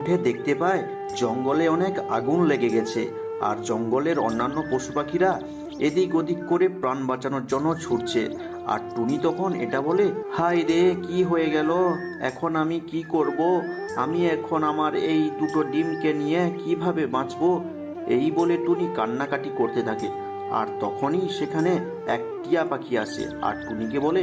উঠে দেখতে পায়, জঙ্গলে অনেক আগুন লেগে গেছে। আর জঙ্গলের অন্যান্য পশু পাখিরা এদিক ওদিক করে প্রাণ বাঁচানোর জন্য ছুটছে। আর টুনি তখন এটা বলে হাই রে, কি হয়ে গেল? এখন আমি কি করব? আমি এখন আমার এই দুটো ডিমকে নিয়ে কীভাবে বাঁচবো? এই বলে টুনি কান্নাকাটি করতে থাকে। আর তখনই সেখানে এক টিয়া পাখি আসে। আর টুনিকে বলে,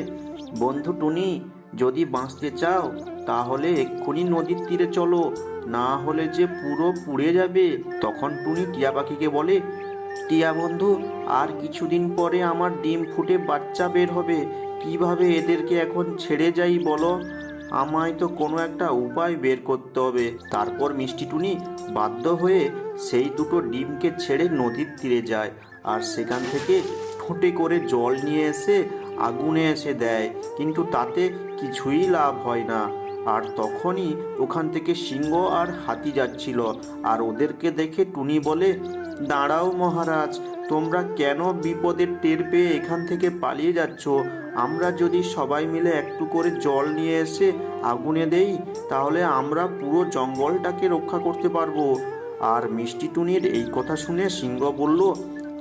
বন্ধু টুনি যদি বাঁচতে চাও, তাহলে এক্ষুনি নদীর তীরে চলো। না হলে যে পুরো পুড়ে যাবে, তখন টুনি টিয়া পাখিকে বলে, টিয়া বন্ধু, আর কিছুদিন পরে আমার ডিম ফুটে বাচ্চা বের হবে। কীভাবে এদেরকে এখন ছেড়ে যাই বলো? আমায় তো কোনো একটা উপায় বের করতে হবে। তারপর মিষ্টি টুনি বাধ্য হয়ে সেই দুটো ডিমকে ছেড়ে নদীর তীরে যায়। আর সেখান থেকে ঠোঁটে করে জল নিয়ে এসে আগুনে এসে দেয়, কিন্তু তাতে কিছুই লাভ হয় না। আর তখনই ওখান থেকে সিংহ আর হাতি যাচ্ছিল, আর ওদেরকে দেখে টুনি বলে, দাঁড়াও মহারাজ, তোমরা কেন বিপদের টের পেয়ে এখান থেকে পালিয়ে যাচ্ছ? আমরা যদি সবাই মিলে একটু করে জল নিয়ে এসে আগুনে দেই, তাহলে আমরা পুরো জঙ্গলটাকে রক্ষা করতে পারব। আর মিষ্টি টুনির এই কথা শুনে সিংহ বলল,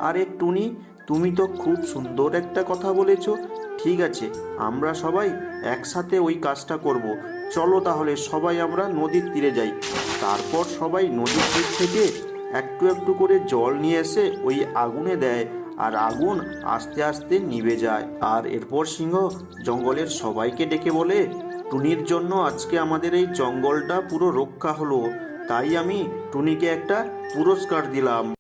আরে টুনি তুমি তো খুব সুন্দর একটা কথা বলেছ। ঠিক আছে, আমরা সবাই একসাথে ওই কাজটা করব। চলো তাহলে সবাই আমরা নদীর তীরে যাই। তারপর সবাই নদীর তীর থেকে একটু একটু করে জল নিয়ে এসে ওই আগুনে দেয় আর আগুন আস্তে আস্তে নিভে যায়। আর এরপর সিংহ জঙ্গলের সবাইকে ডেকে বলে, টুনির জন্য আজকে আমাদের এই জঙ্গলটা পুরো রক্ষা হলো। তাই আমি টুনিকে একটা পুরস্কার দিলাম।